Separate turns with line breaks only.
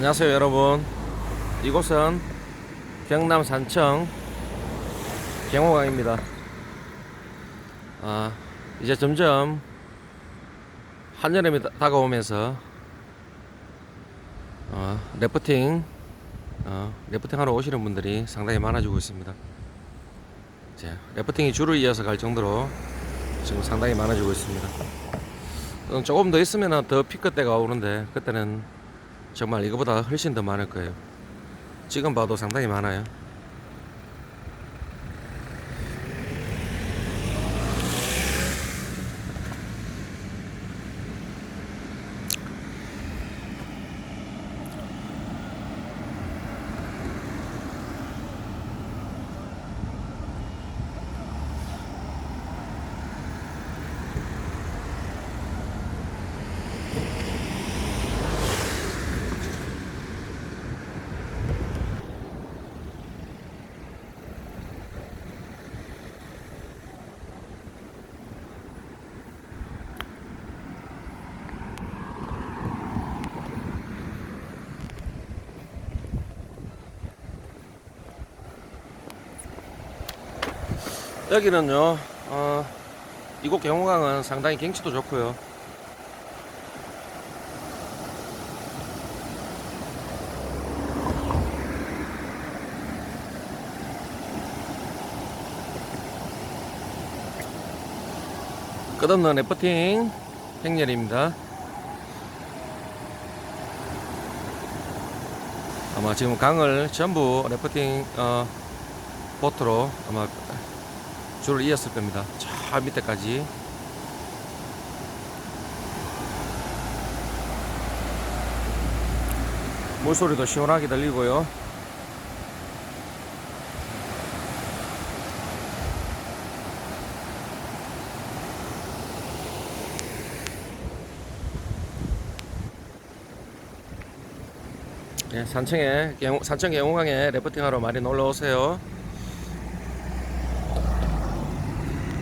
안녕하세요 여러분. 이곳은 경남 산청 경호강입니다. 아, 이제 점점 한여름이 다- 다가오면서 어, 래프팅 어, 래프팅 하러 오시는 분들이 상당히 많아지고 있습니다. 이제 래프팅이 줄을 이어서 갈 정도로 지금 상당히 많아지고 있습니다. 어, 조금 더 있으면 더 피크 때가 오는데 그때는 정말 이거보다 훨씬 더 많을 거예요. 지금 봐도 상당히 많아요. 여기는요, 어, 이곳 경호강은 상당히 경치도 좋고요. 끝없는 래퍼팅 행렬입니다. 아마 지금 강을 전부 래퍼팅 어, 보트로 아마 줄을 이었을 겁니다. 저 밑에까지. 물소리도 시원하게 들리고요. 예, 산청에 산청 경호강에 래프팅하러 많이 놀러 오세요.